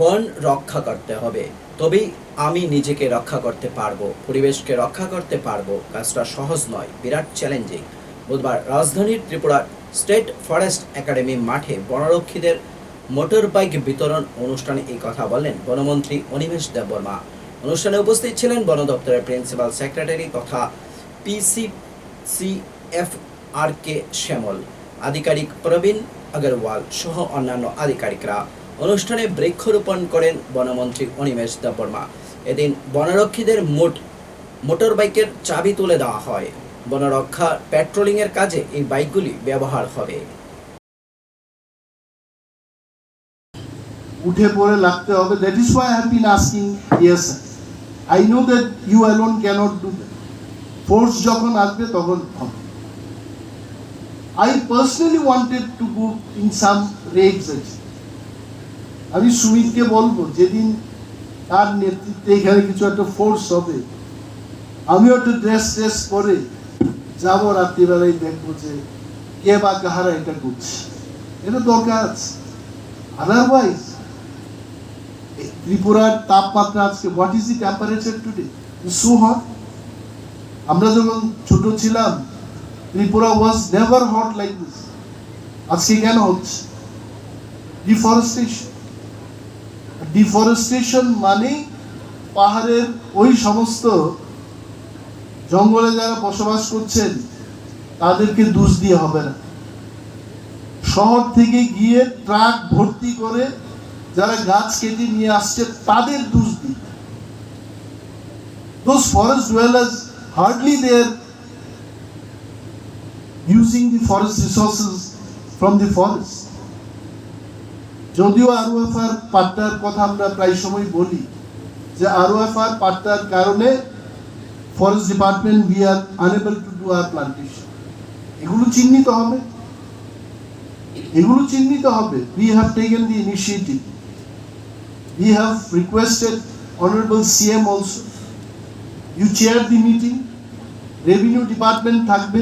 বন রক্ষা করতে হবে। তবেই আমি নিজেকে রক্ষা করতে পারব, পরিবেশকে রক্ষা করতে পারব। কাজটা সহজ নয়, বিরাট চ্যালেঞ্জিং। বুধবার রাজধানীর ত্রিপুরার স্টেট ফরেস্ট একাডেমি মাঠে বনরক্ষীদের মোটর বাইক বিতরণ অনুষ্ঠানে এই কথা বললেন বনমন্ত্রী অনিমেষ দেববর্মা। অনুষ্ঠানে উপস্থিত ছিলেন বন দপ্তরের প্রিন্সিপাল সেক্রেটারি তথা পিসিসিএফ আর কে শ্যামল, আধিকারিক প্রবীণ আগরওয়াল সহ অন্যান্য আধিকারিকরা। অনুষ্ঠানে বৃক্ষরোপণ করেন বনমন্ত্রী অনিমেষ দেববর্মা। এদিন বনরক্ষীদের মোট মোটর বাইকের চাবি তুলে দেওয়া হয়। বনরক্ষা পেট্রোলিংয়ের কাজে এই বাইকগুলি ব্যবহার হবে। উঠে পড়ে লাগতে হবে। That is why have been asking yes I know that you alone cannot do force যখন আসবে, তখন হবে। I personally wanted to go in some regs আমি সুমিতকে বলব, যেদিন তার নেতৃত্বে এখানে কিছু একটা ফোর্স হবে, আমিও একটু ড্রেস ট্রেস পরে যাব রাত্রিবেলায় দেখব যে কে বা কাহারা এটা করছে। এটা দরকার আছে। আদারওয়াইজ ত্রিপুরার তাপমাত্রা আজকে what is the temperature today so hot আমরা যখন ছোট ছিলাম, Tripura was never hot like this আজকে কেন হচ্ছে? ডিফরেস্টেশন ডিফরেস্টেশন মানে পাহাড়ের ওই সমস্ত জঙ্গলে যারা বসবাস করছেন, তাদেরকে দোষ দিয়ে হবে না। শহর থেকে গিয়ে ট্রাক ভর্তি করে যারা গাছ কেটে নিয়ে আসছে, তাদের দোষ দিই those forest dwellers hardly they're using the forest resources from the forest যদিও আরওএফআর পাট্টার কথা আমরা প্রায় সময় বলি, যে আরওএফআর পাট্টার কারণে forest department we are unable to do our plantation এগুলো চিহ্নিত হবে। এগুলো চিহ্নিত হবে। We have taken the initiative we have requested honourable CM also you chair the meeting revenue department থাকবে।